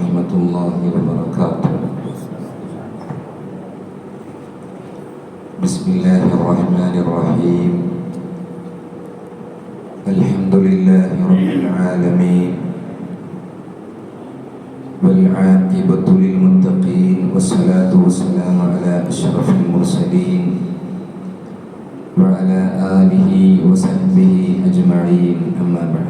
ورحمة الله وبركاته. بسم الله الرحمن الرحيم. الحمد لله رب العالمين. والعاقبة للمتقين والصلاة والسلام على أشرف المرسلين وعلى آله وصحبه أجمعين. أما بعد.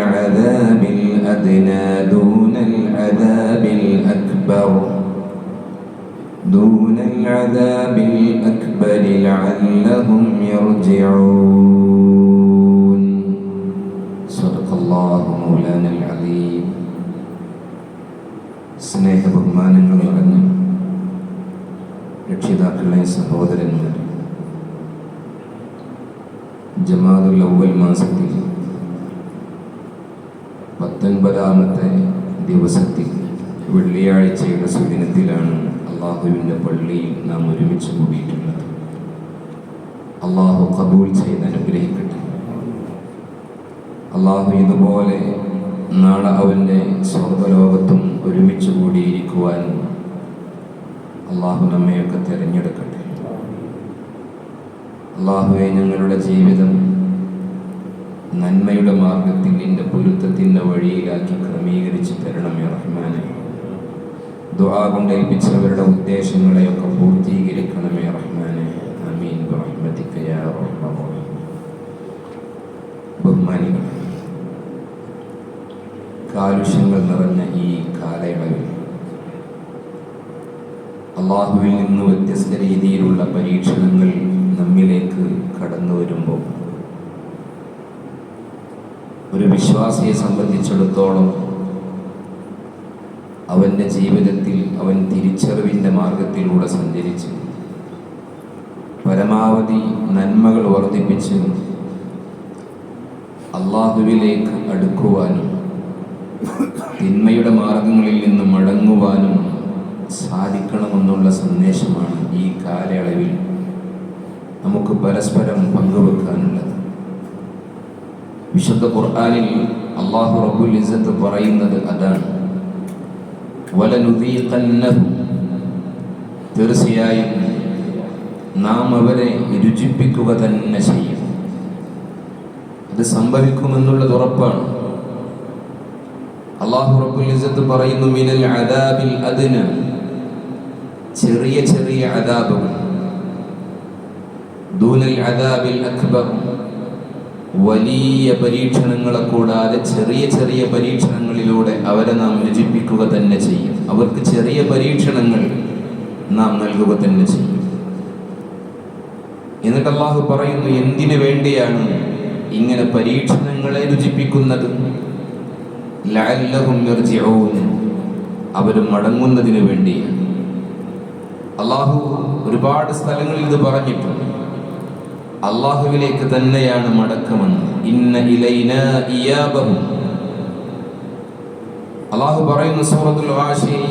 العذاب الأدنى دون العذاب الأكبر دون العذاب الأكبر لعلهم يرجعون صدق الله مولانا العظيم സ്നേഹ ബഹുമാനങ്ങൾ നിറഞ്ഞ രക്ഷിതാക്കളെ സഹോദരന്മാർ ജമാദുൽ അവൽ മാസത്തിൽ പത്തൊൻപതാമത്തെ ദിവസത്തിൽ വെള്ളിയാഴ്ചയുടെ സുദിനത്തിലാണ് അള്ളാഹുവിന്റെ പള്ളിയിൽ നാം ഒരുമിച്ച് കൂടിയിട്ടുള്ളത്. അള്ളാഹു കബൂൽ ചെയ്ത് അനുഗ്രഹിക്കട്ടെ. അള്ളാഹു ഇതുപോലെ നാളെ അവന്റെ സ്വർഗലോകത്തും ഒരുമിച്ച് കൂടിയിരിക്കുവാൻ അള്ളാഹു നമ്മയൊക്കെ തിരഞ്ഞെടുക്കട്ടെ. അള്ളാഹുവെ ഞങ്ങളുടെ ജീവിതം നന്മയുടെ മാർഗത്തിൽ നിന്റെ പൊരുത്തത്തിന്റെ വഴിയിലാക്കി ക്രമീകരിച്ച് തരണമേ റഹ്മാനെ. ദുആ കൊണ്ട് ഏൽപ്പിച്ചവരുടെ ഉദ്ദേശങ്ങളെയൊക്കെ പൂർത്തീകരിക്കണമേ റഹ്മാനെ. അമീൻ കാലുഷ്യങ്ങൾ നിറഞ്ഞ ഈ കാലയളവിൽ അള്ളാഹുവിൽ നിന്ന് വ്യത്യസ്ത രീതിയിലുള്ള പരീക്ഷണങ്ങൾ നമ്മിലേക്ക് കടന്നു വരുമ്പോൾ ഒരു വിശ്വാസിയെ സംബന്ധിച്ചിടത്തോളം അവന്റെ ജീവിതത്തിൽ അവൻ തിരിച്ചറിവിന്റെ മാർഗത്തിലൂടെ സഞ്ചരിച്ച്. പരമാവധി നന്മകൾ വർദ്ധിപ്പിച്ച് അള്ളാഹുവിലേക്ക് അടുക്കുവാനും തിന്മയുടെ മാർഗങ്ങളിൽ നിന്ന് മടങ്ങുവാനും സാധിക്കണമെന്നുള്ള സന്ദേശമാണ് ഈ കാലയളവിൽ നമുക്ക് പരസ്പരം പങ്കുവെക്കാനുള്ളത്. വിശുദ്ധ ഖുർആാനിൽ അള്ളാഹു റബ്ബുൽ ഇസത്ത് പറയുന്നത് അതാണ്. വലനുദീഖന്നഹും തീർച്ചയായും നാം അവരെ രുചിപ്പിക്കുക തന്നെ ചെയ്യും. അത് സംഭവിക്കുമെന്നുള്ളത് ഉറപ്പാണ്. അള്ളാഹു റബ്ബുൽ ഇസത്ത് പറയുന്നു മിനൽ അദാബിൽ അതിന് ചെറിയ ചെറിയ അദാബുകൾ. ദൂനൽ അദാബിൽ അക്ബർ. വലിയ പരീക്ഷണങ്ങളെ കൂടാതെ ചെറിയ ചെറിയ പരീക്ഷണങ്ങളിലൂടെ അവരെ നാം രചിപ്പിക്കുക തന്നെ ചെയ്യും. അവർക്ക് ചെറിയ പരീക്ഷണങ്ങൾ നാം നൽകുക തന്നെ ചെയ്യും. എന്നിട്ട് അള്ളാഹു പറയുന്നു എന്തിനു വേണ്ടിയാണ് ഇങ്ങനെ പരീക്ഷണങ്ങളെ രുചിപ്പിക്കുന്നത്? അവർ മടങ്ങുന്നതിന് വേണ്ടിയാണ്. അള്ളാഹു ഒരുപാട് സ്ഥലങ്ങളിൽ ഇത് പറഞ്ഞിട്ടുണ്ട്. അള്ളാഹുവിലേക്ക് തന്നെയാണ് മടക്കമെന്ന്. ഇന്ന ഇലൈന ഇയാബഹും. അള്ളാഹു പറയുന്ന സൂറത്തുൽ ആശയിൽ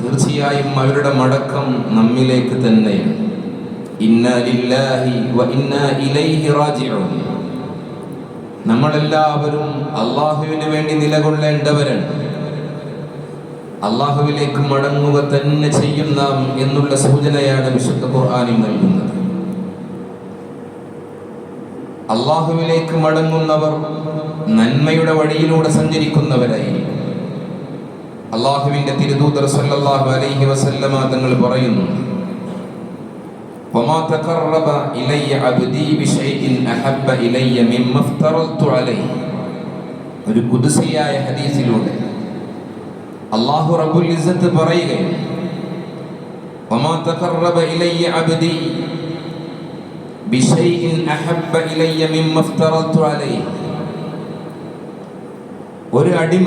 തീർച്ചയായും അവരുടെ മടക്കം നമ്മിലേക്ക് തന്നെയാണ്. ഇന്ന ലില്ലാഹി വ ഇന്ന ഇലൈഹി റാജിഊൻ. നമ്മളെല്ലാവരും അള്ളാഹുവിന് വേണ്ടി നിലകൊള്ളേണ്ടവരാണ്. അള്ളാഹുവിലേക്ക് മടങ്ങുക തന്നെ ചെയ്യും നാം എന്നുള്ള സൂചനയാണ് വിശുദ്ധ ഖുർആാനിൽ നൽകുന്നത്. അള്ളാഹുവിലേക്ക് മടങ്ങുന്നവർ നന്മയുടെ വഴിയിലൂടെ സഞ്ചരിക്കുന്നവരായി അള്ളാഹുവിന്റെ തിരുദൂതർ സല്ലല്ലാഹു അലൈഹി വസല്ലമ തങ്ങൾ പറയുന്നു وما تقرب إلي عبدي بشيء أحب إلي مما افترضت عليه ഒരു കുദസിയായ ഹദീസിലൂടെ അള്ളാഹു റബ്ബുൽ ഇസ്സത്ത് പറയുകയാണ് وما تقرب إلي عبدي بشيء أحب إلي مما افترضت عليه ഒരു അടിമ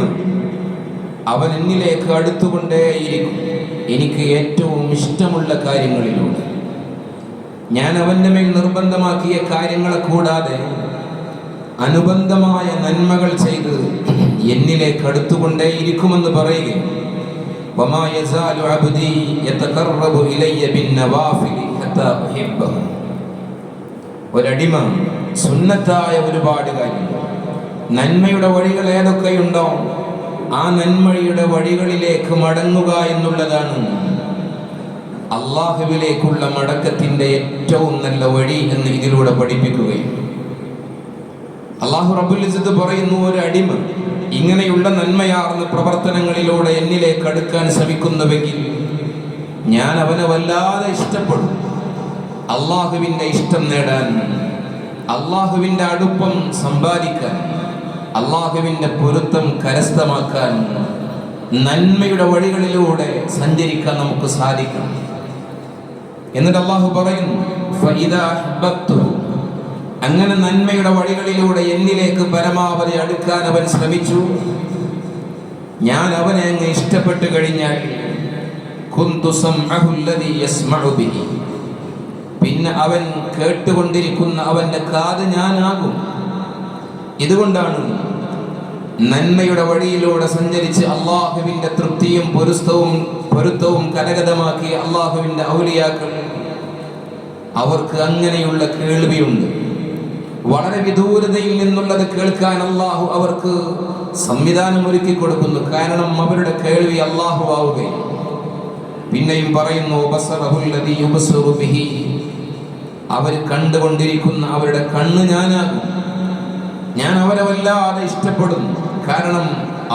അവൻ എന്നിലേക്ക് അടുത്തുകൊണ്ടേയിരിക്കും എനിക്ക് ഏറ്റവും ഇഷ്ടമുള്ള കാര്യങ്ങളിലൂടെ ഞാൻ അവൻ്റെ മേൽ നിർബന്ധമാക്കിയ കാര്യങ്ങളെ കൂടാതെ അനുബന്ധമായ നന്മകൾ ചെയ്ത് എന്നിലേക്ക് അടുത്തുകൊണ്ടേയിരിക്കുമെന്ന് പറയുകയും وما يزال عبدي يتقرب إلي بالنوافل حتى أحبه ഒരടിമ സുന്നത്തായ ഒരുപാട് കാര്യങ്ങൾ നന്മയുടെ വഴികൾ ഏതൊക്കെയുണ്ടോ ആ നന്മയുടെ വഴികളിലേക്ക് മടങ്ങുക എന്നുള്ളതാണ് അള്ളാഹുവിലേക്കുള്ള മടക്കത്തിന്റെ ഏറ്റവും നല്ല വഴി എന്ന് ഇതിലൂടെ പഠിപ്പിക്കുകയും. അള്ളാഹു റബുൽ ഇസ്സത്ത് പറയുന്നു ഒരു അടിമ ഇങ്ങനെയുള്ള നന്മയാർന്ന പ്രവർത്തനങ്ങളിലൂടെ എന്നിലേക്ക് അടുക്കാൻ ശ്രമിക്കുന്നുവെങ്കിൽ ഞാൻ അവനെ വല്ലാതെ ഇഷ്ടപ്പെടും. അള്ളാഹുവിന്റെ ഇഷ്ടം നേടാൻ അള്ളാഹുവിന്റെ അടുപ്പം സമ്പാദിക്കാൻ അള്ളാഹുവിന്റെ പൊരുത്തം കരസ്ഥമാക്കാൻ നന്മയുടെ വഴികളിലൂടെ സഞ്ചരിക്കാൻ നമുക്ക് സാധിക്കണം എന്നിട്ട് അള്ളാഹു പറയുന്നു അങ്ങനെ നന്മയുടെ വഴികളിലൂടെ എന്നിലേക്ക് പരമാവധി അടുക്കാൻ അവൻ ശ്രമിച്ചു. ഞാൻ അവനെ അങ്ങ് ഇഷ്ടപ്പെട്ടു കഴിഞ്ഞാൽ കുന്തുസം അഹുല്ലതി അല്ലദീ യസ്മഉ ബിഹി. പിന്നെ അവൻ കേട്ടുകൊണ്ടിരിക്കുന്ന അവന്റെ കാത് ഞാനാകും. ഇതുകൊണ്ടാണ് നന്മയുടെ വഴിയിലൂടെ സഞ്ചരിച്ച് അള്ളാഹുവിന്റെ തൃപ്തിയും പൊരുത്തവും പൊരുത്തവും കരഗതമാക്കി അള്ളാഹുവിന്റെ ഔലിയാക്കൾ അവർക്ക് അങ്ങനെയുള്ള കേൾവിയുണ്ട്. വളരെ വിദൂരതയിൽ നിന്നുള്ളത് കേൾക്കാൻ അള്ളാഹു അവർക്ക് സംവിധാനം ഒരുക്കി കൊടുക്കുന്നു. കാരണം അവരുടെ കേൾവി അള്ളാഹു ആവുകയും പിന്നെയും പറയുന്നു അവർ കണ്ടുകൊണ്ടിരിക്കുന്ന അവരുടെ കണ്ണ് ഞാനാകും. ഞാൻ അവരെ വല്ലാതെ ഇഷ്ടപ്പെടുന്നു കാരണം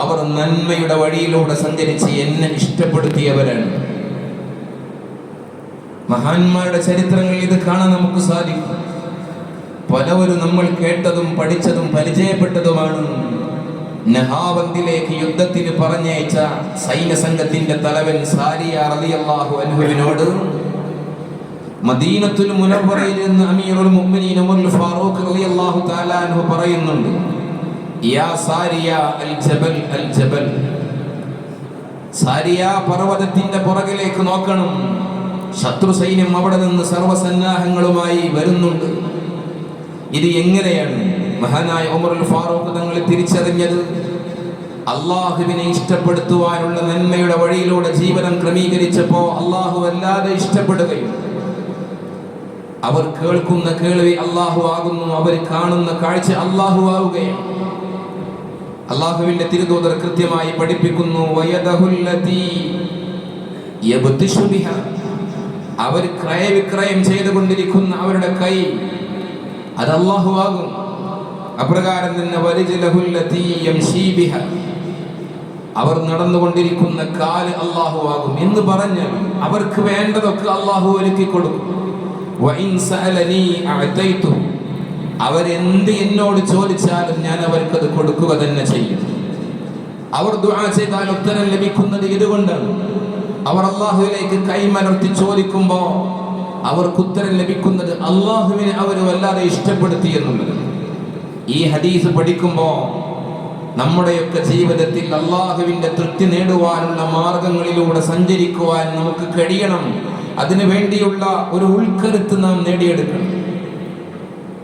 അവർ നന്മയുടെ വഴിയിലൂടെ സഞ്ചരിച്ച് എന്നെ ഇഷ്ടപ്പെടുത്തിയവരാണ്. മഹാന്മാരുടെ ചരിത്രങ്ങളിൽ ഇത് കാണാൻ നമുക്ക് സാധിക്കും. പലവരും നമ്മൾ കേട്ടതും പഠിച്ചതും പരിചയപ്പെട്ടതുമാണ് നഹാബന്ദിലേക്ക് യുദ്ധത്തിന് പറഞ്ഞയച്ച സൈന്യസംഘത്തിന്റെ തലവൻ സാരിയ റളിയല്ലാഹു അൻഹുവിനോട് മദീനത്തുൽ മുനവ്വറയിൽ നിന്ന് അമീറുൽ മുഅ്മിനീൻ ഉമർ ഫാറൂഖ് റളിയല്ലാഹു തആല അൻഹു പറയുന്നുണ്ട് യാ സാരിയ അൽ ജബൽ അൽ ജബൽ സാരിയ പർവതത്തിന്റെ പുറകിലേക്ക് നോക്കണം. ശത്രു സൈന്യം അവിടെ നിന്ന് സർവസന്നാഹങ്ങളുമായി വരുന്നുണ്ട്. ഇത് എങ്ങനെയാണ്? മഹാനായ ഉമർ ഫാറൂഖ് തങ്ങൾ തിരിച്ചറിഞ്ഞത് അള്ളാഹുവിനെ ഇഷ്ടപ്പെടുത്തുവാനുള്ള നന്മയുടെ വഴിയിലൂടെ ജീവനം ക്രമീകരിച്ചപ്പോൾ അള്ളാഹു അല്ലാതെ ഇഷ്ടപ്പെടുകയും അവർ കേൾക്കുന്ന കേൾവി അള്ളാഹു ആകുന്നു അവർ കാണുന്ന കാഴ്ച അള്ളാഹു ആവുകയാണ് അള്ളാഹുവിന്റെ തിരുതോതർ കൃത്യമായി പഠിപ്പിക്കുന്നു. അവർ ക്രയവിക്രയം ചെയ്തുകൊണ്ടിരിക്കുന്ന അവരുടെ കൈ അത് അള്ളാഹു ആകും അപ്രകാരം തന്നെ. അവർ നടന്നുകൊണ്ടിരിക്കുന്ന കാൽ അള്ളാഹു ആകും എന്ന് പറഞ്ഞാൽ അവർക്ക് വേണ്ടതൊക്കെ അള്ളാഹു ഒരുക്കി കൊടുക്കും. അവരെന്ത് എന്നോട് ചോദിച്ചാലും ഞാൻ അവർക്കത് കൊടുക്കുക തന്നെ ചെയ്യും. അവർ ദുആ ചെയ്താൽ ഉത്തരം ലഭിക്കുന്നത് ഇതുകൊണ്ടാണ് അവർ അള്ളാഹുവിലേക്ക് കൈമലർത്തി ചോദിക്കുമ്പോൾ അവർക്ക് ഉത്തരം ലഭിക്കുന്നത് അള്ളാഹുവിനെ അവർ വല്ലാതെ ഇഷ്ടപ്പെടുത്തി എന്നുള്ളത്. ഈ ഹദീസ് പഠിക്കുമ്പോൾ നമ്മുടെയൊക്കെ ജീവിതത്തിൽ അള്ളാഹുവിന്റെ തൃപ്തി നേടുവാനുള്ള മാർഗങ്ങളിലൂടെ സഞ്ചരിക്കുവാൻ നമുക്ക് കഴിയണം. അതിനു വേണ്ടിയുള്ള ഒരു ഉൾക്കരുത്ത് നാം നേടിയെടുക്കണം.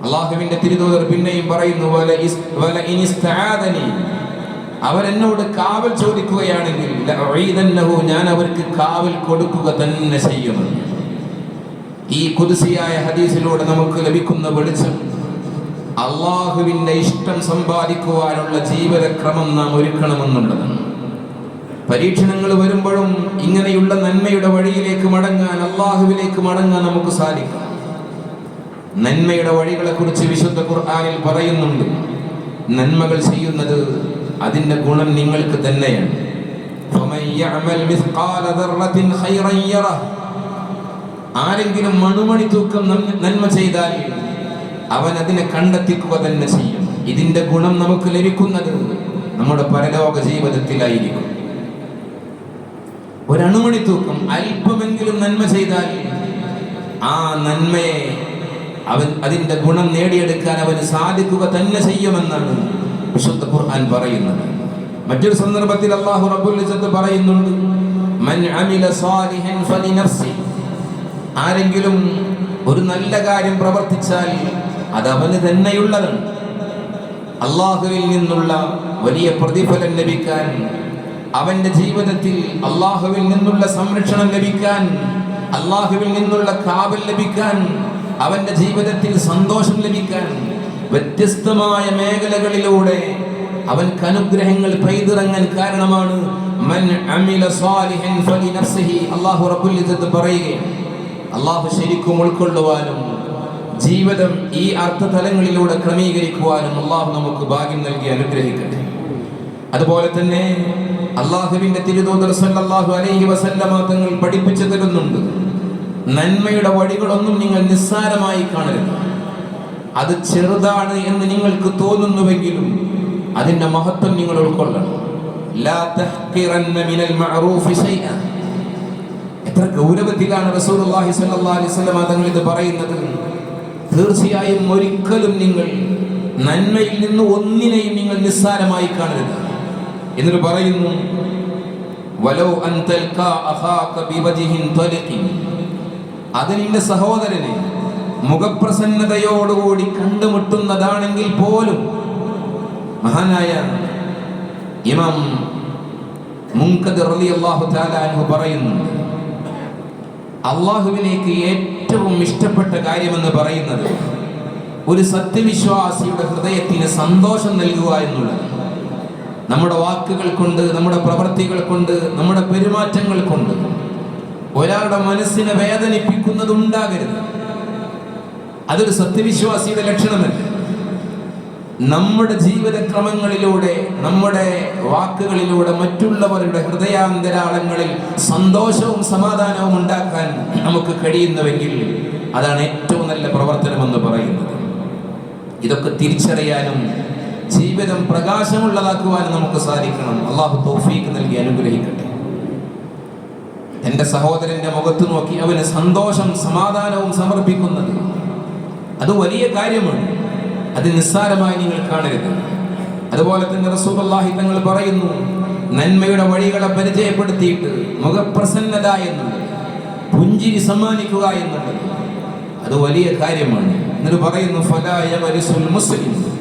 അള്ളാഹുവിന്റെ തിരുതൂതർ പിന്നെയും പറയുന്നു. അവരെന്നോട് കാവൽ ചോദിക്കുകയാണെങ്കിൽ ഞാൻ അവർക്ക് കാവൽ കൊടുക്കുക തന്നെ ചെയ്യും ഈ കുതിസിയായ ഹദീസിലൂടെ നമുക്ക് ലഭിക്കുന്ന വെളിച്ചം അള്ളാഹുവിന്റെ ഇഷ്ടം സമ്പാദിക്കുവാനുള്ള ജീവിതക്രമം നാം ഒരുക്കണമെന്നുള്ളതാണ്. പരീക്ഷണങ്ങൾ വരുമ്പോഴും ഇങ്ങനെയുള്ള നന്മയുടെ വഴിയിലേക്ക് മടങ്ങാൻ അള്ളാഹുവിലേക്ക് മടങ്ങാൻ നമുക്ക് സാധിക്കും. നന്മയുടെ വഴികളെ കുറിച്ച് വിശുദ്ധ ഖുർആാനിൽ പറയുന്നുണ്ട്. നന്മകൾ ചെയ്യുന്നത് അതിന്റെ ഗുണം നിങ്ങൾക്ക് തന്നെയാണ്. ആരെങ്കിലും മണുമണി തൂക്കം നന്മ ചെയ്താൽ അവൻ അതിനെ കണ്ടെത്തിക്കുക തന്നെ ചെയ്യും. ഇതിന്റെ ഗുണം നമുക്ക് ലഭിക്കുന്നത് നമ്മുടെ പരലോക ജീവിതത്തിലായിരിക്കും. ഒരണുമണി തൂക്കം അല്പമെങ്കിലും നന്മ ചെയ്താൽ ആ നന്മയെ അവൻ അതിന്റെ ഗുണം നേടിയെടുക്കാൻ അവന് സാധിക്കുക തന്നെ ചെയ്യുമെന്നാണ് വിശുദ്ധ ഖുർആൻ പറയുന്നത്. മറ്റൊരു സന്ദർഭത്തിൽ അള്ളാഹു റബ്ബുൽ ഇസ്സത്ത് പറയുന്നുണ്ട് മൻ അമില സാലിഹൻ ഫലിനഫ്സി ആരെങ്കിലും ഒരു നല്ല കാര്യം പ്രവർത്തിച്ചാൽ അത് അവന് തന്നെയുള്ളതാണ്. അള്ളാഹുവിൽ നിന്നുള്ള വലിയ പ്രതിഫലം ലഭിക്കാൻ അവന്റെ ജീവിതത്തിൽ അള്ളാഹുവിൽ നിന്നുള്ള സംരക്ഷണം ലഭിക്കാൻ അള്ളാഹുവിൽ നിന്നുള്ള കാവൽ ലഭിക്കാൻ അവന്റെ ജീവിതത്തിൽ സന്തോഷം ലഭിക്കാൻ വ്യത്യസ്തമായ മേഖലകളിലൂടെ അവൻ അനുഗ്രഹങ്ങൾ പെയ്തിറങ്ങാൻ കാരണമാണ് അള്ളാഹു ശരിക്കും ഉൾക്കൊള്ളുവാനും ജീവിതം ഈ അർത്ഥതലങ്ങളിലൂടെ ക്രമീകരിക്കുവാനും അള്ളാഹു നമുക്ക് ഭാഗ്യം നൽകി അനുഗ്രഹിക്കട്ടെ. അതുപോലെ തന്നെ അള്ളാഹുവിന്റെ തിരുതൂതർ സല്ലല്ലാഹു അലൈഹി വസല്ലമ തങ്ങൾ പഠിപ്പിച്ചു തരുന്നുണ്ട്. നന്മയുടെ വഴികളൊന്നും നിങ്ങൾ നിസ്സാരമായി കാണരുത്. അത് ചെറുതാണ് എന്ന് നിങ്ങൾക്ക് തോന്നുന്നുവെങ്കിലും അതിന്റെ മഹത്വം നിങ്ങൾ ഉൾക്കൊള്ളണം. എത്ര ഗൗരവത്തിലാണ് സ്വല്ലല്ലാഹു അലൈഹി തങ്ങൾ ഇത് പറയുന്നത്. തീർച്ചയായും ഒരിക്കലും നിങ്ങൾ നന്മയിൽ നിന്ന് ഒന്നിനെയും നിങ്ങൾ നിസ്സാരമായി കാണരുത്. എന്നിട്ട് പറയുന്നു വലൗ അൻ നിന്റെ സഹോദരനെ മുഖപ്രസന്നതയോടുകൂടി കണ്ടുമുട്ടുന്നതാണെങ്കിൽ പോലും മഹാനായ ഇമാം മുൻകദ് റളിയല്ലാഹു തആല അൻഹു പറയുന്നുണ്ട് അള്ളാഹുവിനേക്ക് ഏറ്റവും ഇഷ്ടപ്പെട്ട കാര്യമെന്ന് പറയുന്നത് ഒരു സത്യവിശ്വാസിയുടെ ഹൃദയത്തിന് സന്തോഷം നൽകുക എന്നുള്ളത് നമ്മുടെ വാക്കുകൾ കൊണ്ട് നമ്മുടെ പ്രവൃത്തികൾ കൊണ്ട് നമ്മുടെ പെരുമാറ്റങ്ങൾ കൊണ്ട് ഒരാളുടെ മനസ്സിനെ വേദനിപ്പിക്കുന്നത് ഉണ്ടാകരുത്. അതൊരു സത്യവിശ്വാസിയുടെ ലക്ഷണമല്ല. നമ്മുടെ ജീവിതക്രമങ്ങളിലൂടെ നമ്മുടെ വാക്കുകളിലൂടെ മറ്റുള്ളവരുടെ ഹൃദയാന്തരാളങ്ങളിൽ സന്തോഷവും സമാധാനവും ഉണ്ടാക്കാൻ നമുക്ക് കഴിയുന്നുവെങ്കിൽ അതാണ് ഏറ്റവും നല്ല പ്രവർത്തനമെന്ന് പറയുന്നത്. ഇതൊക്കെ തിരിച്ചറിയാനും ജീവിതം പ്രകാശമുള്ളതാക്കുവാൻ നമുക്ക് സാധിക്കണം. അള്ളാഹു തോഫീക്ക് നൽകി അനുഗ്രഹിക്കട്ടെ. എന്റെ സഹോദരന്റെ മുഖത്ത് നോക്കി അവന് സന്തോഷം സമാധാനവും സമർപ്പിക്കുന്നത് അത് വലിയ കാര്യമാണ്. അത് നിസ്സാരമായി നിങ്ങൾ കാണരുത്. അതുപോലെ തന്നെ റസൂലുള്ളാഹി തങ്ങൾ പറയുന്നു നന്മയുടെ വഴികളെ പരിചയപ്പെടുത്തിയിട്ട് മുഖപ്രസന്നത എന്നുള്ളത് പുഞ്ചിരി സമ്മാനിക്കുക എന്നുള്ളത് അത് വലിയ കാര്യമാണ്. എന്നിട്ട് പറയുന്നു ഫലായ മുസ്ലിം.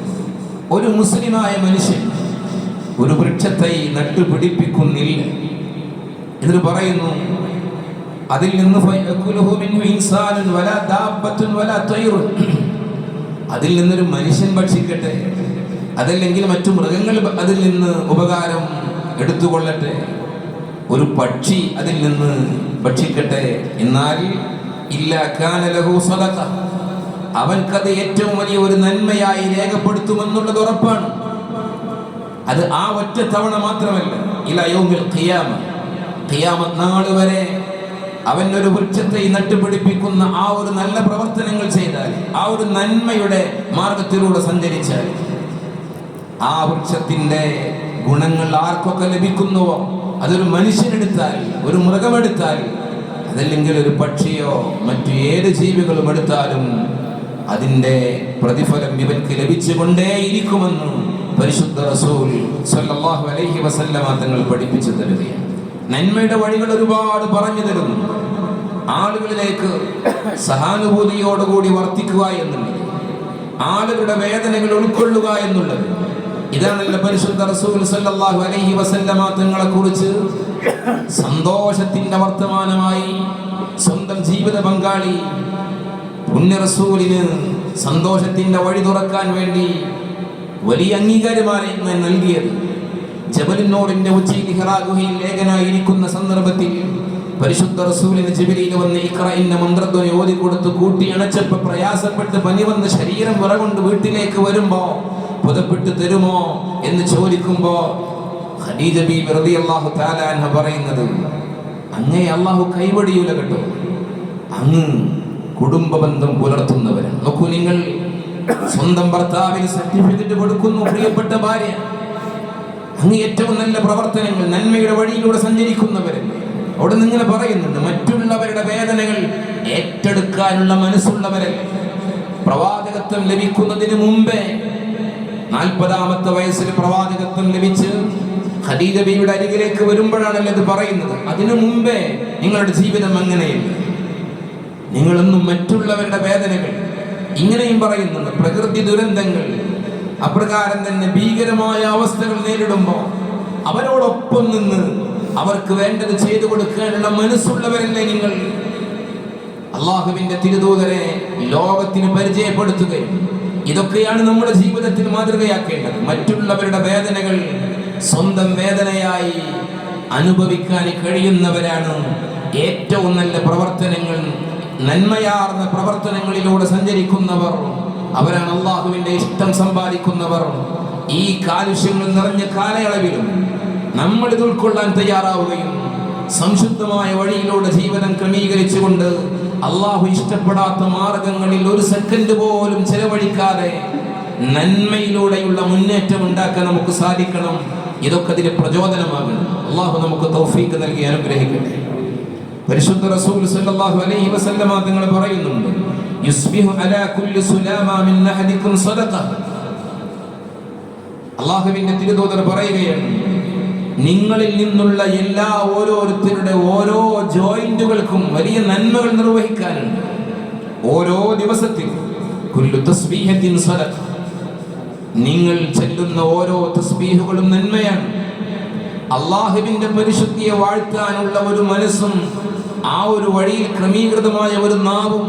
ഒരു മുസ്ലിമായ മനുഷ്യൻ ഒരു വൃക്ഷത്തൈ നട്ടുപിടിപ്പിക്കുന്നില്ല. എന്നിട്ട് പറയുന്നു അതിൽ നിന്ന് അതിൽ നിന്നൊരു മനുഷ്യൻ ഭക്ഷിക്കട്ടെ അതല്ലെങ്കിൽ മറ്റു മൃഗങ്ങൾ അതിൽ നിന്ന് ഉപകാരം എടുത്തുകൊള്ളട്ടെ ഒരു പക്ഷി അതിൽ നിന്ന് ഭക്ഷിക്കട്ടെ. എന്നാൽ ഇല്ല കാനലഹു സദഖ അവൻക്കത് ഏറ്റവും വലിയ ഒരു നന്മയായി രേഖപ്പെടുത്തുമെന്നുള്ളത് ഉറപ്പാണ്. അത് ആ ഒറ്റ തവണ മാത്രമല്ല ഇലയോമിൽ ഖിയാമ. ഖിയാമത്ത് നാൾ വരെ അവൻ ഒരു വൃക്ഷത്തെ നട്ടുപിടിപ്പിക്കുന്ന ആ ഒരു നല്ല പ്രവർത്തനങ്ങൾ ചെയ്താൽ ആ ഒരു നന്മയുടെ മാർഗത്തിലൂടെ സഞ്ചരിച്ചാൽ ആ വൃക്ഷത്തിന്റെ ഗുണങ്ങൾ ആർക്കൊക്കെ ലഭിക്കുന്നുവോ? അതൊരു മനുഷ്യനെടുത്താൽ ഒരു മൃഗമെടുത്താൽ അതല്ലെങ്കിൽ ഒരു പക്ഷിയോ മറ്റു ഏത് ജീവികളും എടുത്താലും അതിന്റെ പ്രതിഫലം ഇവർക്ക് ലഭിച്ചുകൊണ്ടേയിരിക്കുമെന്ന് പരിശുദ്ധ റസൂൽ സല്ലല്ലാഹു അലൈഹി വസല്ലമ തങ്ങൾ പഠിപ്പിച്ചു തരുകയാണ്. നന്മയുടെ വഴികൾ ഒരുപാട് പറഞ്ഞു തരുന്നു. ആളുകളിലേക്ക് സഹാനുഭൂതിയോടുകൂടി വർത്തിക്കുക എന്നുള്ളത് ആളുകളുടെ വേദനകൾ ഉൾക്കൊള്ളുക എന്നുള്ളത്. ഇതാണല്ലോ പരിശുദ്ധ റസൂൽ സല്ലല്ലാഹു അലൈഹി വസല്ലമ തങ്ങളെ കുറിച്ച് സന്തോഷത്തിന്റെ വർത്തമാനമായി സ്വന്തം ജീവിത പങ്കാളി പുണ്യ റസൂലിന് സന്തോഷത്തിന്റെ വഴി തുറക്കാൻ വേണ്ടി വലിയ അംഗീകാരമാണ് നൽകിയത്. ജബലിനോടിന്റെ ഉച്ചയിൽ ഹിറാ ലേഖനായിരിക്കുന്ന സന്ദർഭത്തിൽ പരിശുദ്ധ റസൂലിന് ജബലിയിൽ വന്ന് ഇക്രയിന്റെ ഓതി കൊടുത്ത് കൂട്ടി അണച്ചപ്പോൾ പ്രയാസപ്പെട്ട് പനി വന്ന് ശരീരം വിറകൊണ്ട് വീട്ടിലേക്ക് വരുമ്പോൾ പുതപ്പെട്ട് തരുമോ എന്ന് ചോദിക്കുമ്പോൾ ഖദീജ ബി വെറുതെ അള്ളാഹു താലാൻഹ പറയുന്നത് അങ്ങേ അള്ളാഹു കൈവടിയൂല കേട്ടോ. അങ്ങ് കുടുംബ ബന്ധം പുലർത്തുന്നവരാണ്. നോക്കൂ നിങ്ങൾ സ്വന്തം ഭർത്താവിന് സർട്ടിഫിക്കറ്റ് കൊടുക്കുന്നു പ്രിയപ്പെട്ട ഭാര്യ. അങ്ങ് ഏറ്റവും നല്ല പ്രവർത്തനങ്ങൾ നന്മയുടെ വഴിയിലൂടെ സഞ്ചരിക്കുന്നവരല്ലേ? അവിടെ നിങ്ങൾ പറയുന്നുണ്ട് മറ്റുള്ളവരുടെ വേദനകൾ ഏറ്റെടുക്കാനുള്ള മനസ്സുള്ളവരെ പ്രവാചകത്വം ലഭിക്കുന്നതിന് മുമ്പേ നാൽപ്പതാമത്തെ വയസ്സിൽ പ്രവാചകത്വം ലഭിച്ച് ഹദീദബിയുടെ അരികിലേക്ക് വരുമ്പോഴാണല്ലോ ഇത് പറയുന്നത്? അതിനു മുമ്പേ നിങ്ങളുടെ ജീവിതം അങ്ങനെയല്ല? നിങ്ങളൊന്നും മറ്റുള്ളവരുടെ വേദനകൾ. ഇങ്ങനെയും പറയുന്നുണ്ട്. പ്രകൃതി ദുരന്തങ്ങൾ അപ്രകാരം തന്നെ ഭീകരമായ അവസ്ഥകൾ നേരിടുമ്പോൾ അവരോടൊപ്പം നിന്ന് അവർക്ക് വേണ്ടത് ചെയ്തു കൊടുക്കാനുള്ള മനസ്സുള്ളവരല്ലേ നിങ്ങൾ? അള്ളാഹുവിന്റെ തിരുദൂതരെ ലോകത്തിന് പരിചയപ്പെടുത്തുകയും ഇതൊക്കെയാണ് നമ്മുടെ ജീവിതത്തിൽ മാതൃകയാക്കേണ്ടത്. മറ്റുള്ളവരുടെ വേദനകൾ സ്വന്തം വേദനയായി അനുഭവിക്കാൻ കഴിയുന്നവരാണ് ഏറ്റവും നല്ല പ്രവർത്തനങ്ങൾ നന്മയാർന്ന പ്രവർത്തനങ്ങളിലൂടെ സഞ്ചരിക്കുന്നവർ അവരാണ് അള്ളാഹുവിന്റെ ഇഷ്ടം സമ്പാദിക്കുന്നവർ. ഈ കാലുഷ്യങ്ങൾ നിറഞ്ഞ കാലയളവിലും നമ്മൾ ഇത് ഉൾക്കൊള്ളാൻ തയ്യാറാവുകയും സംശുദ്ധമായ വഴിയിലൂടെ ജീവിതം ക്രമീകരിച്ചുകൊണ്ട് അള്ളാഹു ഇഷ്ടപ്പെടാത്ത മാർഗങ്ങളിൽ ഒരു സെക്കൻഡ് പോലും ചെലവഴിക്കാതെ നന്മയിലൂടെയുള്ള മുന്നേറ്റം ഉണ്ടാക്കാൻ നമുക്ക് സാധിക്കണം. ഇതൊക്കെ അതിന് പ്രചോദനമാകണം. അള്ളാഹു നമുക്ക് തൗഫീക്ക് നൽകി അനുഗ്രഹിക്കട്ടെ. പരിശുദ്ധ റസൂൽ സല്ലല്ലാഹു അലൈഹി വസല്ലമ തങ്ങൾ പറയുന്നുണ്ട് യുസ്ബിഹു അലാ കുല്ലി സുലാമ മിൻ അഹദിക്കും സദഖ. അള്ളാഹുവിന്റെ തിരുദൂതർ പറയുകയാണ് നിങ്ങളിൽ നിന്നുള്ള എല്ലാ ഓരോരുത്തരുടെ ഓരോ ജോയിന്റുകൾക്കും വലിയ നന്മകൾ നിർവഹിക്കാനുണ്ട്. ഓരോ ദിവസത്തിലും കുല്ലു തസ്ബീഹത്തിൻ സദഖ. നിങ്ങൾ ചെല്ലുന്ന ഓരോ തസ്ബീഹുകളും നന്മയാണ്. അള്ളാഹുവിന്റെ പരിശുദ്ധിയെ വാഴ്ത്താനുള്ള ഒരു മനസ്സും ആ ഒരു വഴിയിൽ ക്രമീകൃതമായ ഒരു നാവും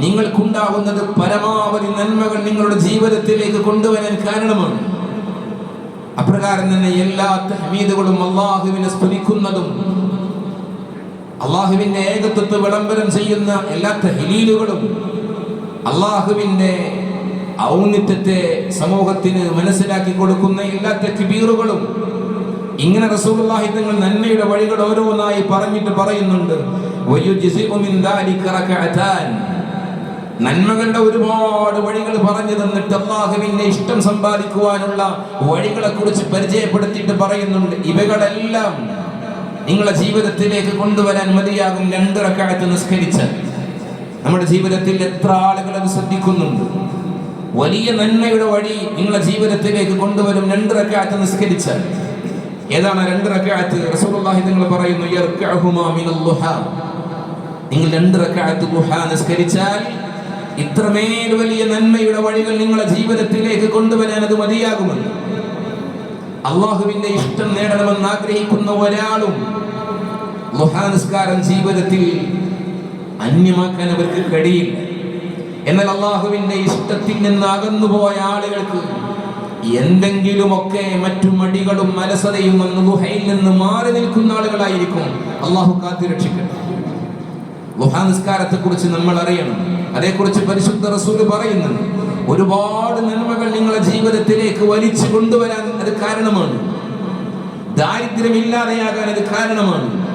നിങ്ങൾക്കുണ്ടാകുന്നത് പരമാവധി നന്മകൾ നിങ്ങളുടെ ജീവിതത്തിലേക്ക് കൊണ്ടുവരാൻ കാരണമാണ്. അപ്രകാരം തന്നെ എല്ലാ തഹമീദുകളും അള്ളാഹുവിനെ സ്തുതിക്കുന്നതും അള്ളാഹുവിന്റെ ഏകത്വത്തെ വിളംബരം ചെയ്യുന്ന എല്ലാ തഹലീലുകളും അള്ളാഹുവിന്റെ ഔന്നിത്യത്തെ സമൂഹത്തിന് മനസ്സിലാക്കി കൊടുക്കുന്ന എല്ലാ തെക്കുബീറുകളും ഇങ്ങനെ റസൂലുള്ളാഹി തങ്ങൾ നന്മയുടെ വഴികൾ ഓരോന്നായി പറഞ്ഞിട്ട് പറയുന്നുണ്ട്. നന്മകളുടെ ഒരുപാട് വഴികൾ പറഞ്ഞു തന്നിട്ട് അള്ളാഹുവിന്റെ ഇഷ്ടം സമ്പാദിക്കുവാനുള്ള വഴികളെ കുറിച്ച് പരിചയപ്പെടുത്തിയിട്ട് പറയുന്നുണ്ട്. ഇവകളെല്ലാം നിങ്ങളെ ജീവിതത്തിലേക്ക് കൊണ്ടുവരാൻ മതിയാകും രണ്ടിറക്കാലത്ത് നിസ്കരിച്ച്. നമ്മുടെ ജീവിതത്തിൽ എത്ര ആളുകൾ അത് ശ്രദ്ധിക്കുന്നുണ്ട്. വലിയ നന്മയുടെ വഴി നിങ്ങളെ ജീവിതത്തിലേക്ക് കൊണ്ടുവരും രണ്ടിറക്കാലത്ത് നിസ്കരിച്ചാൽ ഏതാണ് രണ്ട് റക്കാത്ത് റസൂലുള്ളാഹി നിങ്ങൾ പറയുന്നു യർകഅഹുമാ മിനൽ ളുഹാ നിങ്ങൾ രണ്ട് റക്കാത്ത് ളുഹാ നിസ്കരിച്ചാൽ ഇത്രമേൽ വലിയ നന്മയുടെ വഴികൾ നിങ്ങളുടെ ജീവിതത്തിലേക്ക് കൊണ്ടുവരാൻ അത് മതിയാകുമെന്ന്. അള്ളാഹുവിന്റെ ഇഷ്ടം നേടണമെന്ന് ആഗ്രഹിക്കുന്ന ഒരാളും നിസ്കാരം ജീവിതത്തിൽ അന്യമാക്കാൻ അവർക്ക് കഴിയില്ല. എന്നാൽ അള്ളാഹുവിന്റെ ഇഷ്ടത്തിൽ നിന്ന് അകന്നുപോയ ആളുകൾക്ക് എന്തെങ്കിലുമൊക്കെ മറ്റു മടികളും അലസതയും വന്ന് ഗുഹയിൽ നിന്ന് മാറി നിൽക്കുന്ന ആളുകളായിരിക്കും. അള്ളാഹു കാത്തിരക്ഷിക്കട്ടെ ഗുഹാ നിസ്കാരത്തെ കുറിച്ച് നമ്മൾ അറിയണം. അതേക്കുറിച്ച് പരിശുദ്ധ റസൂൽ പറയുന്നുണ്ട് ഒരുപാട് നന്മകൾ നിങ്ങളുടെ ജീവിതത്തിലേക്ക് വലിച്ചു കൊണ്ടുവരാൻ അത് കാരണമാണ്. ദാരിദ്ര്യമില്ലാതെയാകാൻ അത് കാരണമാണ്.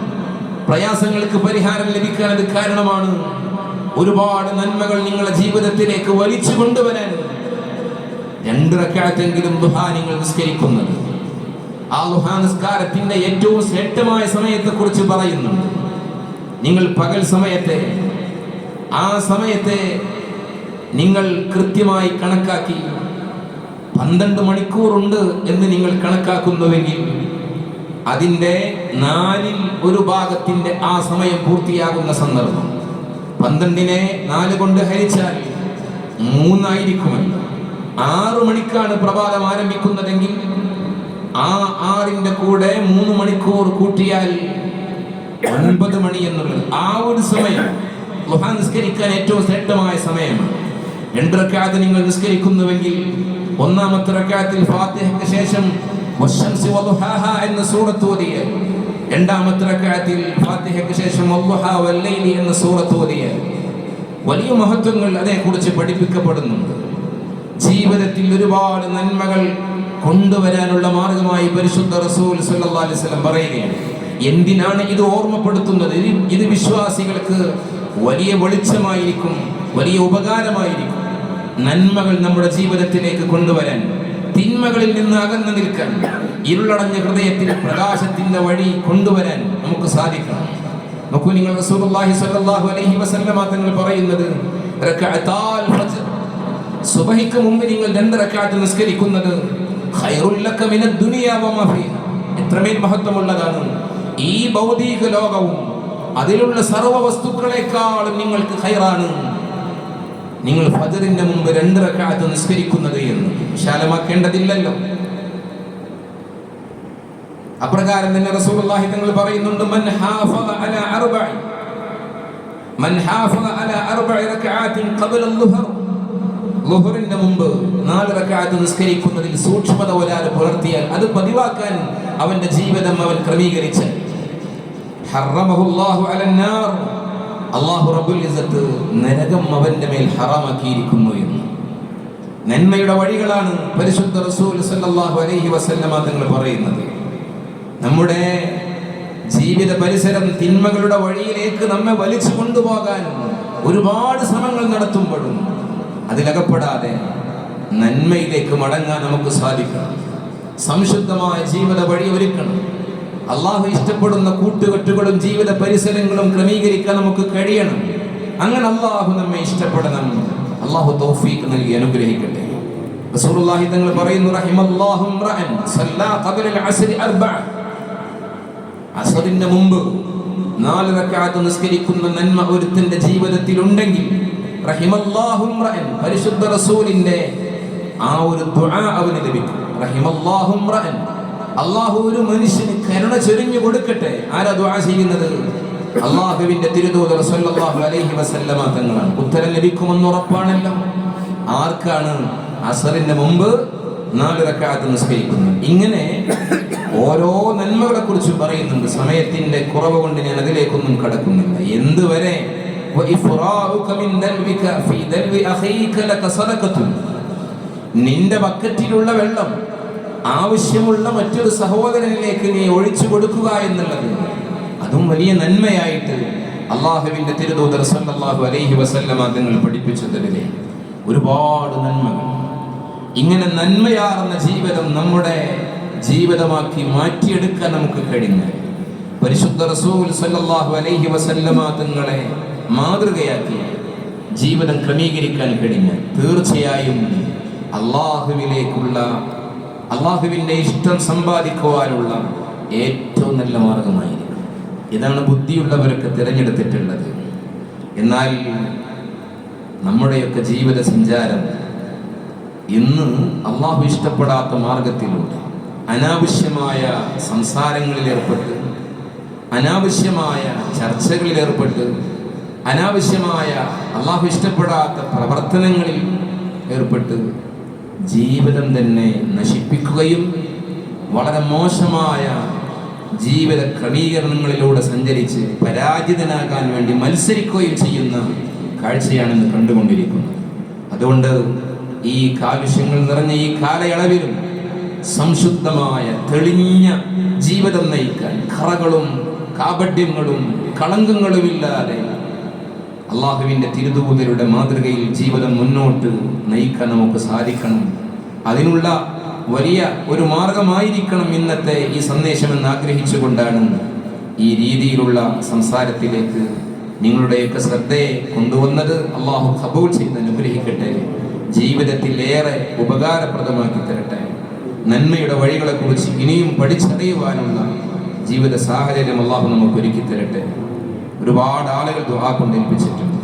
പ്രയാസങ്ങൾക്ക് പരിഹാരം ലഭിക്കാൻ അത് കാരണമാണ്. ഒരുപാട് നന്മകൾ നിങ്ങളുടെ ജീവിതത്തിലേക്ക് വലിച്ചു കൊണ്ടുവരാൻ രണ്ട് റക്കാലത്തെങ്കിലും ദുഹാ നിങ്ങൾ നിസ്കരിക്കുന്നത്. ആ ദുഹാ നിസ്കാരത്തിന്റെ ഏറ്റവും ശ്രേഷ്ഠമായ സമയത്തെ കുറിച്ച് പറയുന്നുണ്ട്. നിങ്ങൾ പകൽ സമയത്തെ ആ സമയത്തെ നിങ്ങൾ കൃത്യമായി കണക്കാക്കി പന്ത്രണ്ട് മണിക്കൂറുണ്ട് എന്ന് നിങ്ങൾ കണക്കാക്കുന്നുവെങ്കിൽ അതിന്റെ നാലിൽ ഒരു ഭാഗത്തിന്റെ ആ സമയം പൂർത്തിയാകുന്ന സന്ദർഭം. പന്ത്രണ്ടിനെ നാല് കൊണ്ട് ഹരിച്ചാൽ മൂന്നായിരിക്കുമല്ലോ. ആറു മണിക്കാണ് പ്രഭാതം ആരംഭിക്കുന്നതെങ്കിൽ ആ ആറിന്റെ കൂടെ മൂന്ന് മണിക്കൂർ കൂട്ടിയാൽ ഒൻപത് മണി എന്നുള്ളത്. ആ ഒരു സമയം ലുഹാ നിസ്കരിക്കാൻ ഏറ്റവും ശ്രേഷ്ഠമായ സമയമാണ്. രണ്ട് നിങ്ങൾ നിസ്കരിക്കുന്നുവെങ്കിൽ ഒന്നാമത്തെ റക്കാത്തിൽ ഫാത്തിഹയ്ക്ക് ശേഷം എന്ന സൂറത്ത് രണ്ടാമത്തെ റക്കാത്തിൽ ഫാത്തിഹയ്ക്ക് ശേഷം എന്ന സൂറത്ത് വലിയ മഹത്വങ്ങൾ അതേക്കുറിച്ച് പഠിപ്പിക്കപ്പെടുന്നുണ്ട്. ജീവിതത്തിൽ ഒരുപാട് നന്മകൾ കൊണ്ടുവരാനുള്ള മാർഗമായി പരിശുദ്ധ റസൂൽ വസല്ലം പറയുകയാണ്. എന്തിനാണ് ഇത് ഓർമ്മപ്പെടുത്തുന്നത്? ഇത് വിശ്വാസികൾക്ക് വലിയ വെളിച്ചമായിരിക്കും വലിയ ഉപകാരമായിരിക്കും. നന്മകൾ നമ്മുടെ ജീവിതത്തിലേക്ക് കൊണ്ടുവരാൻ തിന്മകളിൽ നിന്ന് അകന്നു നിൽക്കാൻ ഇരുളടഞ്ഞ ഹൃദയത്തിൽ പ്രകാശത്തിന്റെ വഴി കൊണ്ടുവരാൻ നമുക്ക് സാധിക്കണം. നോക്കൂ നിങ്ങൾ റസൂൽ അലൈഹി വസല്ലമ തങ്ങൾ പറയുന്നത് സുബഹിക്ക് മുമ്പ് നിങ്ങൾ രണ്ട് റക്അത്ത് നിസ്കരിക്കുന്നത് എത്രമേൽ മഹത്വമുള്ളതാണ്. ഈ ഭൗതിക ലോകവും അതിലുള്ള സർവ വസ്തുക്കളെക്കാളും നിങ്ങൾക്ക് ഹൈറാണ് നിങ്ങൾ ഫജറിന്റെ മുമ്പ് രണ്ട് റക്കാത്ത് നിസ്കരിക്കുന്നത് എന്ന് വിശാലമാക്കേണ്ടതില്ലല്ലോ. അപ്രകാരം തന്നെ റസൂലുള്ളാഹി തങ്ങൾ പറയുന്നുണ്ട് മൻ ഹാഫള അല അർബഅ മൻ ഹാഫള അല അർബഅ റക്അാത്തിൻ ഖബല അൽ-ളുഹർ ളുഹറിന്റെ മുമ്പ് നാല് റക്കാത്ത് നിസ്കരിക്കുന്നതിൽ സൂക്ഷ്മത ഒരാൾ പുലർത്തിയാൽ അത് പതിവാക്കാൻ അവന്റെ ജീവിതം അവൻ ക്രമീകരിച്ച് അള്ളാഹു റബ്ബുൽ ഇസ്സത്ത് നരകം അവന്റെ മേൽ ഹറാമാക്കിയിരിക്കുന്നു എന്ന്. നന്മയുടെ വഴികളാണ് പരിശുദ്ധ റസൂൽ സല്ലല്ലാഹു അലൈഹി വസല്ലമ തങ്ങൾ പറയുന്നത്. നമ്മുടെ ജീവിത പരിസരം തിന്മകളുടെ വഴിയിലേക്ക് നമ്മെ വലിച്ചു കൊണ്ടുപോകാൻ ഒരുപാട് ശ്രമങ്ങൾ നടത്തുമ്പോഴും അതിലകപ്പെടാതെ നന്മയിലേക്ക് മടങ്ങാൻ നമുക്ക് സാധിക്കണം. സംശുദ്ധമായ ജീവിത വഴി ഒരുക്കണം. അള്ളാഹു ഇഷ്ടപ്പെടുന്ന കൂട്ടുകെട്ടുകളും ജീവിത പരിസരങ്ങളും ക്രമീകരിക്കാൻ നമുക്ക് കഴിയണം. അങ്ങനെ അള്ളാഹു നമ്മെ ഇഷ്ടപ്പെടണം. അള്ളാഹു തൗഫീഖ് നൽകി അനുഗ്രഹിക്കട്ടെ. റസൂലുള്ളാഹി തങ്ങൾ പറയുന്നു റഹിമല്ലാഹു അർബഅ മുമ്പ് നാല് റക്അത്ത് നിസ്കരിക്കുന്ന നന്മ ഒരുത്തന്റെ ജീവിതത്തിൽ ഉണ്ടെങ്കിൽ പരിശുദ്ധ റസൂലിന്റെ ആ ഒരു ദുആ അവന് ലഭിക്കും. റഹിമല്ലാഹു ഇംറഅൻ അള്ളാഹു ഒരു മനുഷ്യന് കരുണ ചൊരിഞ്ഞു കൊടുക്കട്ടെ. ആരാ ദുആ ചെയ്യുന്നത്? അള്ളാഹുവിന്റെ തിരുദൂതർ സല്ലല്ലാഹു അലൈഹി വസല്ലമ തങ്ങളാണ്. ഉത്തരം ലഭിക്കുമെന്ന് ഉറപ്പാണല്ലോ. ആർക്കാണ് അസറിന്റെ മുമ്പ് നാല് റക്അത്ത് നിസ്കരിക്കുന്നു ഇങ്ങനെ ഓരോ നന്മകളെ കുറിച്ച് പറയുന്നുണ്ട്. സമയത്തിന്റെ കുറവ് കൊണ്ട് ഞാൻ അതിലേക്കൊന്നും കടക്കുന്നില്ല. എന്തുവരെ നിന്റെ ബക്കറ്റിലുള്ള വെള്ളം ആവശ്യമുള്ള മറ്റൊരു സഹോദരനിലേക്ക് നീ ഒഴിച്ചു കൊടുക്കുക എന്നുള്ളത് അതും വലിയ നന്മയായിട്ട് അള്ളാഹുവിന്റെ തിരുദൂതർ സല്ലല്ലാഹു അലൈഹി വസല്ലം തങ്ങൾ പഠിപ്പിച്ചു ഒരുപാട് നന്മകൾ. ഇങ്ങനെ നന്മയാർന്ന ജീവിതം നമ്മുടെ ജീവിതമാക്കി മാറ്റിയെടുക്കാൻ നമുക്ക് കഴിഞ്ഞു. പരിശുദ്ധ റസൂൽ സല്ലാഹു അലൈഹി വസല്ലമ തങ്ങളെ മാതൃകയാക്കി ജീവിതം ക്രമീകരിക്കാൻ കഴിഞ്ഞ് തീർച്ചയായും അള്ളാഹുവിലേക്കുള്ള അള്ളാഹുവിന്റെ ഇഷ്ടം സമ്പാദിക്കുവാനുള്ള ഏറ്റവും നല്ല മാർഗമായിരിക്കും. ഇതാണ് ബുദ്ധിയുള്ളവരൊക്കെ തിരഞ്ഞെടുത്തിട്ടുള്ളത്. എന്നാൽ നമ്മുടെയൊക്കെ ജീവിത സഞ്ചാരം ഇന്ന് അള്ളാഹു ഇഷ്ടപ്പെടാത്ത മാർഗത്തിലൂടെ അനാവശ്യമായ സംസാരങ്ങളിൽ ഏർപ്പെട്ട് അനാവശ്യമായ ചർച്ചകളിൽ ഏർപ്പെട്ട് അനാവശ്യമായ അള്ളാഹു ഇഷ്ടപ്പെടാത്ത പ്രവർത്തനങ്ങളിൽ ഏർപ്പെട്ട് ജീവിതം തന്നെ നശിപ്പിക്കുകയും വളരെ മോശമായ ജീവിത ക്രമീകരണങ്ങളിലൂടെ സഞ്ചരിച്ച് പരാജിതനാകാൻ വേണ്ടി മത്സരിക്കുകയും ചെയ്യുന്ന കാഴ്ചയാണ് ഇന്ന് കണ്ടുകൊണ്ടിരിക്കുന്നത്. അതുകൊണ്ട് ഈ കാലുഷ്യങ്ങൾ നിറഞ്ഞ ഈ കാലയളവിലും സംശുദ്ധമായ തെളിഞ്ഞ ജീവിതം നയിക്കാൻ കറകളും കാപട്യങ്ങളും കളങ്കങ്ങളുമില്ലാതെ അള്ളാഹുവിന്റെ തിരുതൂതരുടെ മാതൃകയിൽ ജീവിതം മുന്നോട്ട് നയിക്കാൻ നമുക്ക് സാധിക്കണം. അതിനുള്ള വലിയ ഒരു മാർഗമായിരിക്കണം ഇന്നത്തെ ഈ സന്ദേശം സന്ദേശമെന്ന് ആഗ്രഹിച്ചുകൊണ്ടാണ് ഈ രീതിയിലുള്ള സംസാരത്തിലേക്ക് നിങ്ങളുടെയൊക്കെ ശ്രദ്ധയെ കൊണ്ടുവന്നത് അള്ളാഹു കബൂൾ ചെയ്ത് അനുഗ്രഹിക്കട്ടെ. ജീവിതത്തിൽ ഏറെ ഉപകാരപ്രദമാക്കി തരട്ടെ. നന്മയുടെ വഴികളെക്കുറിച്ച് ഇനിയും പഠിച്ചറിയുവാനുള്ള ജീവിത സാഹചര്യം അള്ളാഹു നമുക്ക് ഒരുക്കി തരട്ടെ ഒരുപാട് ആളുകൾ ദുആ കൊണ്ട് ഏൽപ്പിച്ചിട്ടുണ്ട്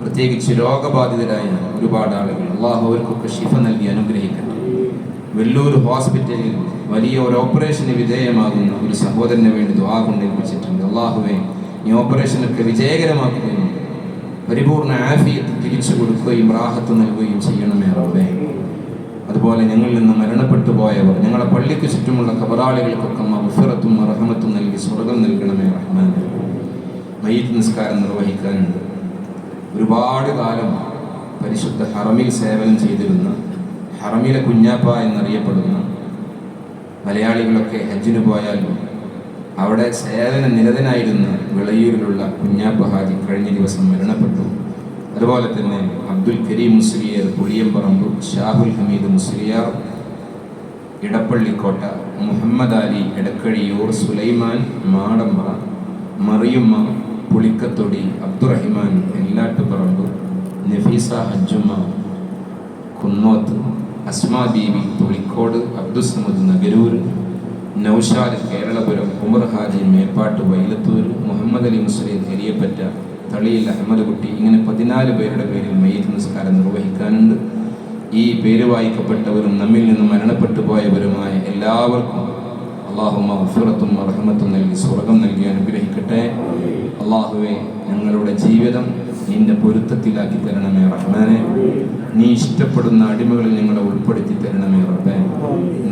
പ്രത്യേകിച്ച് രോഗബാധിതരായ ഒരുപാട് ആളുകൾ. അള്ളാഹു അവർക്കൊക്കെ ഷിഫ നൽകി അനുഗ്രഹിക്കട്ടെ. വെല്ലൂർ ഹോസ്പിറ്റലിൽ വലിയ ഒരു ഓപ്പറേഷന് വിധേയമാകുന്ന ഒരു സഹോദരന് വേണ്ടി ദുആ കൊണ്ട് ഏൽപ്പിച്ചിട്ടുണ്ട് അള്ളാഹുവെ ഈ ഓപ്പറേഷനൊക്കെ വിജയകരമാക്കുകയും പരിപൂർണ ആഫിയത്ത് തിരിച്ചു കൊടുക്കുകയും റാഹത്ത് നൽകുകയും ചെയ്യണമേ റബ്ബേ. അതുപോലെ ഞങ്ങളിൽ നിന്ന് മരണപ്പെട്ടു പോയവർ ഞങ്ങളുടെ പള്ളിക്ക് ചുറ്റുമുള്ള കബറാളികൾക്കൊക്കെ മഫിറത്തും റഹമത്തും നൽകി സ്വർഗം നൽകണമേ റഹ്മാൻ മയ്യത്ത് നിസ്കാരം നിർവഹിക്കാനുണ്ട്. ഒരുപാട് കാലം പരിശുദ്ധ ഹറമിൽ സേവനം ചെയ്തിരുന്ന ഹറമിലെ കുഞ്ഞാപ്പ എന്നറിയപ്പെടുന്ന മലയാളികളൊക്കെ ഹജ്ജിന് പോയാലും അവിടെ സേവന നിരതനായിരുന്ന വിളയൂരിലുള്ള കുഞ്ഞാപ്പ ഹാജി കഴിഞ്ഞ ദിവസം മരണപ്പെട്ടു. അതുപോലെ തന്നെ അബ്ദുൽ കരീം മുസ്ലിയർ പുളിയമ്പറമ്പ് ഷാഹുൽ ഹമീദ് മുസ്ലിയാർ ഇടപ്പള്ളിക്കോട്ട മുഹമ്മദ് അലി എടക്കഴിയൂർ സുലൈമാൻ മാടമ്മ മറിയുമ്മ പുളിക്കത്തൊടി അബ്ദുറഹിമാൻ എല്ലാട്ടുപറമ്പ് നഫീസ ഹജ്ജുമ കുന്നോത്ത് അസ്മാ ബീവി തുളിക്കോട് അബ്ദുസമദ് നഗരൂർ നൗഷാദ് കേരളപുരം ഉമർ ഹാജി മേപ്പാട്ട് വൈലത്തൂർ മുഹമ്മദ് അലി മുസ്ലിം എരിയപ്പറ്റ തളിയിൽ അഹമ്മദ് കുട്ടി ഇങ്ങനെ പതിനാല് പേരുടെ പേരിൽ മയ്യത്ത് നിസ്കാരം നിർവഹിക്കാനുണ്ട്. ഈ പേര് വായിക്കപ്പെട്ടവരും നമ്മിൽ നിന്ന് മരണപ്പെട്ടു പോയവരുമായ എല്ലാവർക്കും അള്ളാഹുമ്മ മഹഫിറത്തും അർഹമത്തും നൽകി സ്വർഗം നൽകി അനുഗ്രഹിക്കട്ടെ. അള്ളാഹുവെ ഞങ്ങളുടെ ജീവിതം നിന്റെ പൊരുത്തത്തിലാക്കി തരണമേ റഹ്മാനെ നീ ഇഷ്ടപ്പെടുന്ന അടിമകളിൽ ഞങ്ങളെ ഉൾപ്പെടുത്തി തരണമേ റബ്ബേ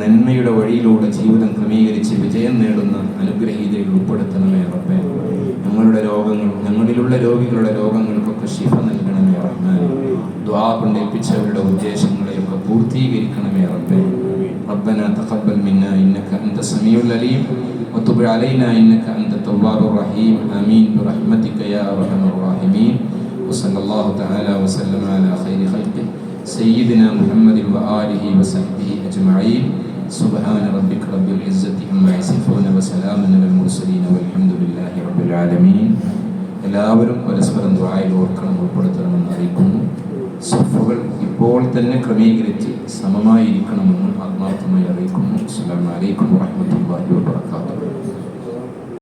നന്മയുടെ വഴിയിലൂടെ ജീവിതം ക്രമീകരിച്ച് വിജയം നേടുന്ന അനുഗ്രഹീതയിൽ ഉൾപ്പെടുത്തണമേ റബ്ബേ ഞങ്ങളുടെ രോഗങ്ങൾ ഞങ്ങളിലുള്ള രോഗികളുടെ രോഗങ്ങൾക്കൊക്കെ ശിഫ നൽകണമേ റഹ്മാൻ ദ്വാ കൊണ്ടേൽപ്പിച്ചവരുടെ ഉദ്ദേശങ്ങളെയൊക്കെ പൂർത്തീകരിക്കണമേ റബ്ബേ ربنا تقبل منا انك انت السميع العليم وتب علينا انك انت التواب الرحيم امين برحمتك يا ارحم الراحمين وصلى الله تعالى وسلم على خير خلقه سيدنا محمد واله وصحبه اجمعين سبحان ربك رب العزه عما يصفون وسلام على المرسلين والحمد لله رب العالمين എല്ലാവരും പരസ്പരം ദ്വായിൽ ഓർക്കണം ഉൾപ്പെടുത്തണമെന്ന് അറിയിക്കുന്നു സഫുകൾ ഇപ്പോൾ തന്നെ ക്രമീകരിച്ച് സമമായിരിക്കണമെന്ന് ആത്മാർത്ഥമായി അറിയിക്കുന്നു അസ്സലാമു അലൈക്കും വറഹ്മത്തുള്ളാഹി വബറകാതുഹു